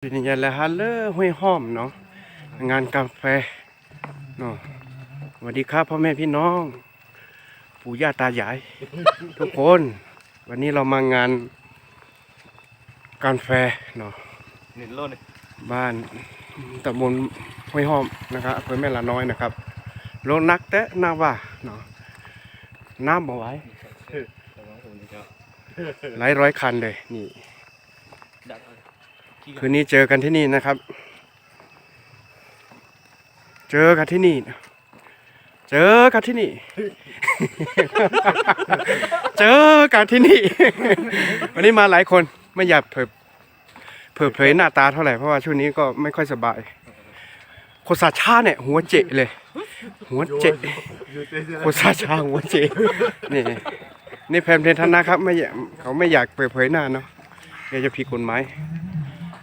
เป็นยังไงล่ะฮัลโหลห้วยห้อมเนาะงานกาแฟเนาะสวัสดีครับพ่อแม่พี่น้อง ปู่ย่าตายาย ทุกคน วันนี้เรามางานการแฟเนาะหนึ่งโลนึงบ้านตำบลห้วยห้อมนะครับอำเภอแม่ละน้อยนะครับโลนักแต่นาว่าเนาะน้ำบ่ไหว้ประมาณผมนี่ครับหลายร้อยคันเลยนี่ดักขี้ คืนนี้เจอกันที่นี่นะครับ เจอกันที่นี่ เจอกันที่นี่ เจอกันที่นี่ วันนี้มาหลายคนไม่อยากเผยเผยเผยหน้าตาเท่าไหร่เพราะว่าช่วงนี้ก็ไม่ค่อยสบายโคซาชาเนี่ย หัวเจะเลย หัวเจะโคซาชาหัวเจะนี่นี่แพมเพนธนะครับไม่อยากเขาไม่อยากเปิดเผยหน้าเนาะเดี๋ยวจะผิดกฎหมาย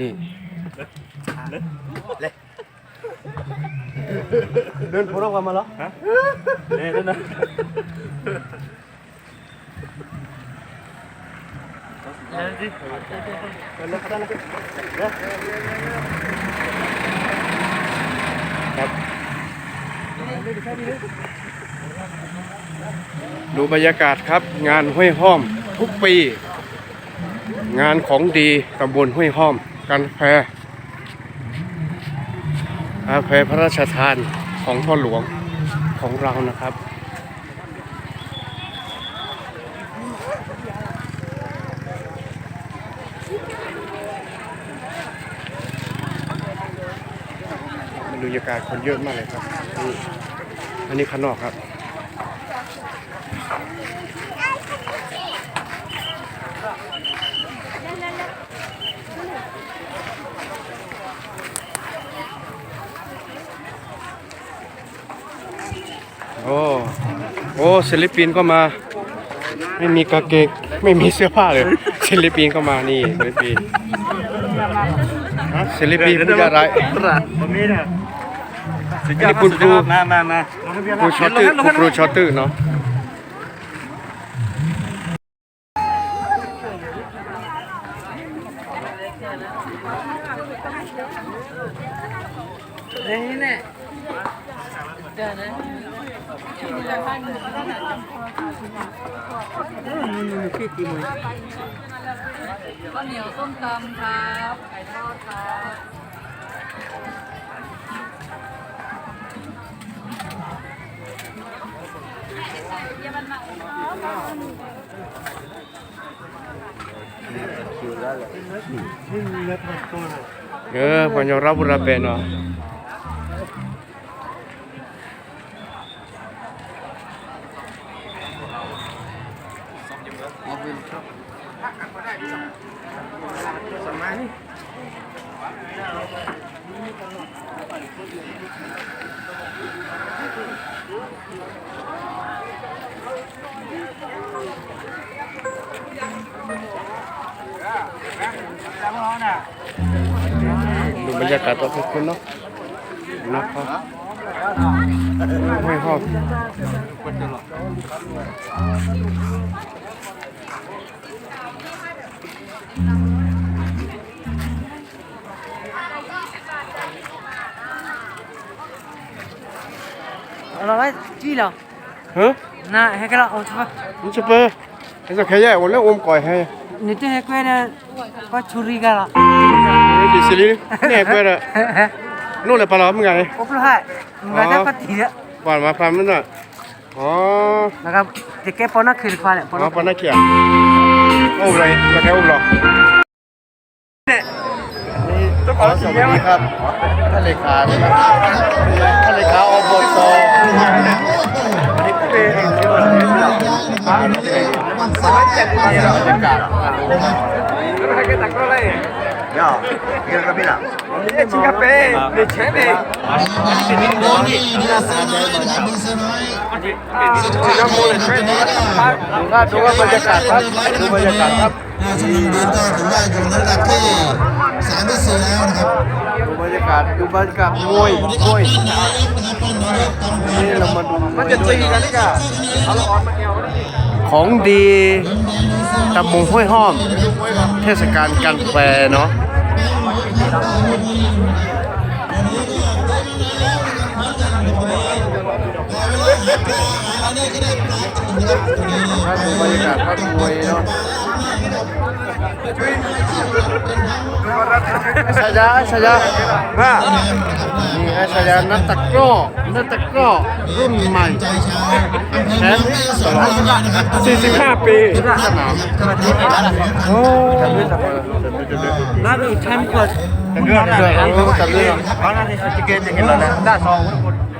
นี่เดินโผล่ออกมาแล้วเนี่ยด้วยนะดูบรรยากาศครับ งานห้วยห้อมทุกปี งานของดีตำบลห้วยห้อม การแพรกาแฟพระราชทานของพ่อหลวงของเรานะครับ บรรยากาศคนเยอะมากเลยครับ อันนี้ข้างนอกครับ โอ้ โอ้ ศิลปินก็มา ไม่มีกางเกงไม่มีเสื้อผ้าเลยศิลปินก็มานี่ศิลปินศิลปินผู้ยาไรายตราผมมีเนี่ยสุดยอดนี่คุณครูมามามาครูช็อตตื้อครูช็อตตื้อเนาะ ข้าวเหนียวส้มตำครับไก่ทอดครับเออปัญญารับบุระเป็นเนาะ ดูบรรยากาศตอนคืนเนาะนะครับห้วยห้อม Alors là, tu là ฮะ Na, hek la, on va. มันจะเปอร์ไอ้สักแค่แย่วันแล้วอมก่อยให้ Ne te hek we na pa churi ga la. ไม่ดีสิลิเนี่ยก็ได้นู่นเลยปลาล้อมไง Oplo hai. Nga da pa ti da. ก่อนมาพามนั่นน่ะอ๋อ Naga te ke pona khir kwa le อ๋อ pona. ปลาหน้าเขียโอ้เลยมาแค่อุ้มหรอสวัสดีครับ ท่านเลขานะครับท่านเลขาอบตนี่เป็นบรรยากาศ Ya, quiero caminar. Chingape, de cheme. ดูครับดูว่าบรรยากาศครับดูบรรยากาศครับราชดำเนินก็ถือว่าอยู่ในระดับที่สามที่สี่แล้วนะครับดูบรรยากาศดูบรรยากาศมวยมวยป้อนน้อยนะครับป้อนน้อยกำแพงนี่เรามาดูมันจะตีกันนี่กะเอาละอ่อนมาแก้วนี่ ของดีตำบลห้วยห้อม เทศกาลการแฟเนาะครับดูบรรยากาศภาพมวยเนาะ ชายาชายาว่านี่ไอ้ชายานักตะกร้อนักตะกร้อรุ่นใหม่ใจชาวแชมป์สองร้อยนะครับ45 ปีสนา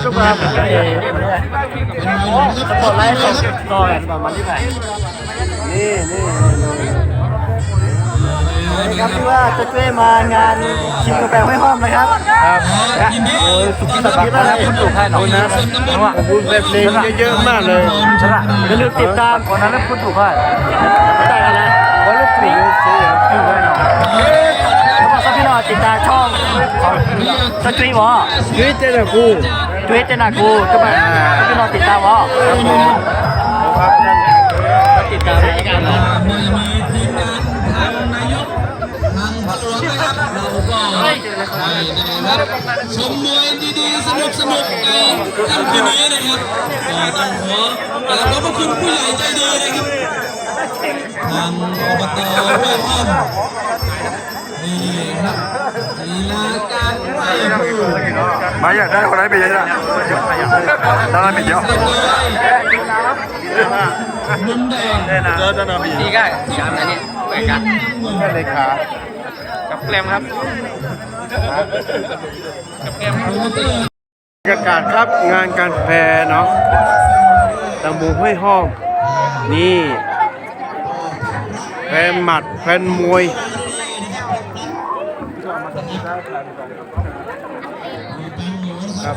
องสปอร์ตไลท์ของต่อยประมาณที่ไหนนี่นี่ครับที่ว่าจะช่วยมางานชิมกาแฟห้วยห้อมนะครับครับโอ้ยสุขีสบายนะครับคุณถูกให้หน่อยนะขอบคุณเพลงเยอะๆมากเลยช่ละอย่าลืมติดตามคนนั้นแล้วคุณถูกให้ไม่ได้กันนะคนลูกผีสียอยู่ได้หน่อยเขาบอกสักพี่หน่อยติดตามช่องสตรีมวอชีวิตเจ้ากู ทวิตเตอร์นากูก็มาพี่น่อยติดตามวอครับนั่นติดตามรายการนะชมมวยดีๆ สนุกสนุกๆในค่ำคืนนี้นะครับต้องขอกราบขอบพระคุณผู้ใหญ่ใจดีนะครับทางอบตห้วยห้อมนี่ครับ มาอยากได้คนไหนไปเยอะนะตอนนั้นไปเยอะมุมแดงเจอตอนนั้นไปเยอะแค่เลขากับแกลมครับกับแกลมบรรยากาศครับงานการแพรเนาะตะมูห้วยห้อมนี่แฟนหมัดแฟนมวย มีปังหมูนะครับ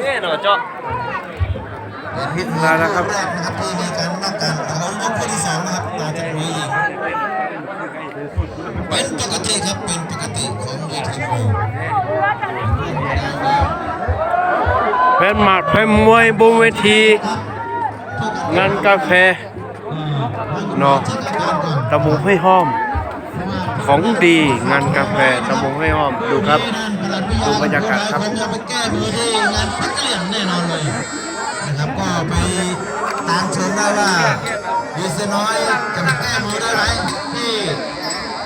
นี่หน่อยเจ้ามาแล้วครับแรกนะครับที่มีการป้องกันเขายกคนที่สองนะครับต่อจากมวยหญิงเป็นปกติครับเป็นปกติของเวทีมวยแฟนหมัดแฟนมวยบนเวทีงานกาแฟ เนาะตะมูห้ห้อม ของดีงานกาแฟตะมูห้ห้อมดูครับ ดูบรรยากาศครับจะไปแก้มือที่งานพักเกลี่ยงแน่นอนเลยนะครับก็ไปตามชมได้ว่าดีเซน้อยจะมาแก้มือได้ไหมที่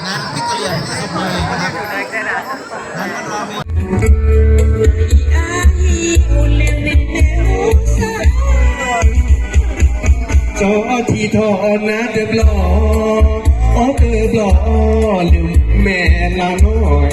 งานพิกเกลี่ยงที่สุดเลยนะครับนั้นมันรอมี ที่ทอนะเดือบลออ๋อเดือบลอลืมแม่ละน้อย